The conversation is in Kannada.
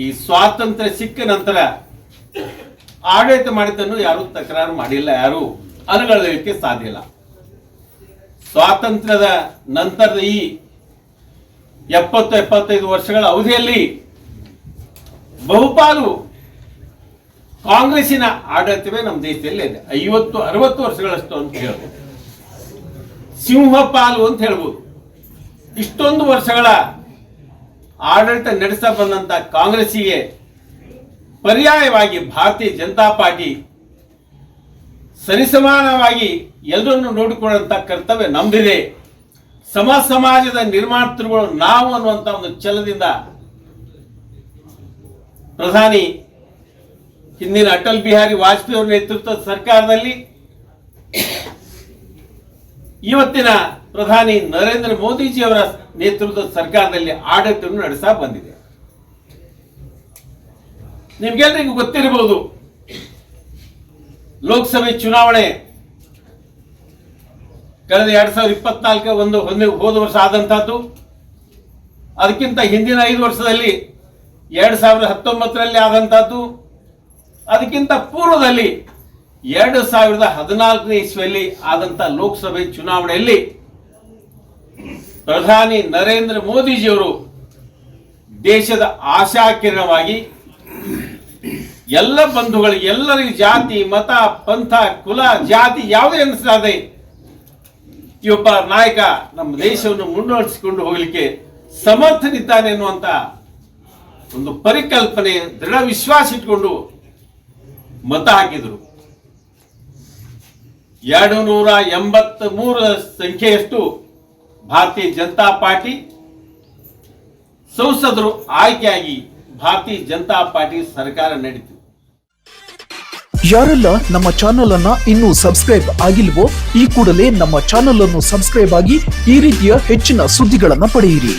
ಈ ಸ್ವಾತಂತ್ರ್ಯ ಸಿಕ್ಕ ನಂತರ ಆಡಳಿತ ಮಾಡಿದ್ದನ್ನು ಯಾರು ತಕರಾರು ಮಾಡಿಲ್ಲ, ಯಾರು ಅನುಗಳಲಿಕ್ಕೆ ಸಾಧ್ಯ ಇಲ್ಲ. ಸ್ವಾತಂತ್ರ್ಯದ ನಂತರದ ಈ ಎಪ್ಪತ್ತು, ಎಪ್ಪತ್ತೈದು ವರ್ಷಗಳ ಅವಧಿಯಲ್ಲಿ ಬಹುಪಾಲು ಕಾಂಗ್ರೆಸ್ಸಿನ ಆಡಳಿತವೇ ನಮ್ಮ ದೇಶದಲ್ಲಿ ಇದೆ. ಐವತ್ತು, ಅರವತ್ತು ವರ್ಷಗಳಷ್ಟು ಅಂತ ಹೇಳ್ಬೋದು. ಸಿಂಹಪಾಲು ಅಂತ ಹೇಳ್ಬೋದು. ಇಷ್ಟೊಂದು ವರ್ಷಗಳ ಆಡಳಿತ ನಡೆಸ್ತಾ ಬಂದಂತ ಕಾಂಗ್ರೆಸ್ಸಿಗೆ ಪರ್ಯಾಯವಾಗಿ ಭಾರತೀಯ ಜನತಾ ಪಾರ್ಟಿ ಸರಿಸಮಾನವಾಗಿ ಎಲ್ಲರನ್ನು ನೋಡಿಕೊಳ್ಳುವಂತ ಕರ್ತವ್ಯ ನಮ್ದಿದೆ. ಸಮ ಸಮಾಜದ ನಿರ್ಮಾತೃಗಳು ನಾವು ಅನ್ನುವಂತ ಒಂದು ಛಲದಿಂದ ಪ್ರಧಾನಿ ಹಿಂದಿನ ಅಟಲ್ ಬಿಹಾರಿ ವಾಜಪೇಯಿ ಅವರ ನೇತೃತ್ವದ ಸರ್ಕಾರದಲ್ಲಿ ಇವತ್ತಿನ ಪ್ರಧಾನಿ ನರೇಂದ್ರ ಮೋದಿಜಿ ಅವರ ನೇತೃತ್ವದ ಸರ್ಕಾರದಲ್ಲಿ ಆಡಳಿತವನ್ನು ನಡೆಸಾ ಬಂದಿದೆ. ನಿಮ್ಗೆಲ್ರಿಗೂ ಗೊತ್ತಿರಬಹುದು, ಲೋಕಸಭೆ ಚುನಾವಣೆ ಕಳೆದ ಎರಡ್ ಸಾವಿರದ ಇಪ್ಪತ್ನಾಲ್ಕು ಒಂದು ಒಂದೇ ಹೋದ ವರ್ಷ ಆದಂತಹದ್ದು. ಅದಕ್ಕಿಂತ ಹಿಂದಿನ ಐದು ವರ್ಷದಲ್ಲಿ ಎರಡ್ ಸಾವಿರದ ಹತ್ತೊಂಬತ್ತರಲ್ಲಿ ಆದಂತಹದ್ದು. ಅದಕ್ಕಿಂತ ಪೂರ್ವದಲ್ಲಿ ಎರಡು ಸಾವಿರದ ಹದಿನಾಲ್ಕನೇ ಇಸ್ವಿಯಲ್ಲಿ ಆದಂತ ಲೋಕಸಭೆ ಚುನಾವಣೆಯಲ್ಲಿ ಪ್ರಧಾನಿ ನರೇಂದ್ರ ಮೋದಿಜಿಯವರು ದೇಶದ ಆಶಾಕಿರಣವಾಗಿ ಎಲ್ಲ ಬಂಧುಗಳಿಗೆ ಎಲ್ಲರಿಗೂ ಜಾತಿ, ಮತ, ಪಂಥ, ಕುಲ, ಜಾತಿ ಯಾವುದೇ ಅನಿಸ್ತಾರೆ ಈ ನಾಯಕ ನಮ್ಮ ದೇಶವನ್ನು ಮುನ್ನಡೆಸಿಕೊಂಡು ಹೋಗಲಿಕ್ಕೆ ಸಮರ್ಥನಿದ್ದಾನೆ ಎನ್ನುವಂತ ಒಂದು ಪರಿಕಲ್ಪನೆ, ದೃಢ ವಿಶ್ವಾಸ ಇಟ್ಕೊಂಡು ಮತ ಹಾಕಿದರು. ಎರಡು ನೂರ ಎಂಬತ್ತ ಮೂರ ಸಂಖ್ಯೆಯಷ್ಟು ಭಾರತೀಯ ಜನತಾ ಪಾರ್ಟಿ ಸಂಸದರು ಆಯ್ಕೆಯಾಗಿ ಭಾರತೀಯ ಜನತಾ ಪಾರ್ಟಿ ಸರ್ಕಾರ ನಡೀತು. ಯಾರೆಲ್ಲ ನಮ್ಮ ಚಾನೆಲ್ ಅನ್ನ ಇನ್ನೂ ಸಬ್ಸ್ಕ್ರೈಬ್ ಆಗಿಲ್ವೋ ಈ ಕೂಡಲೇ ನಮ್ಮ ಚಾನೆಲ್ ಅನ್ನು ಸಬ್ಸ್ಕ್ರೈಬ್ ಆಗಿ ಈ ರೀತಿಯ ಹೆಚ್ಚಿನ ಸುದ್ದಿಗಳನ್ನು ಪಡೆಯಿರಿ.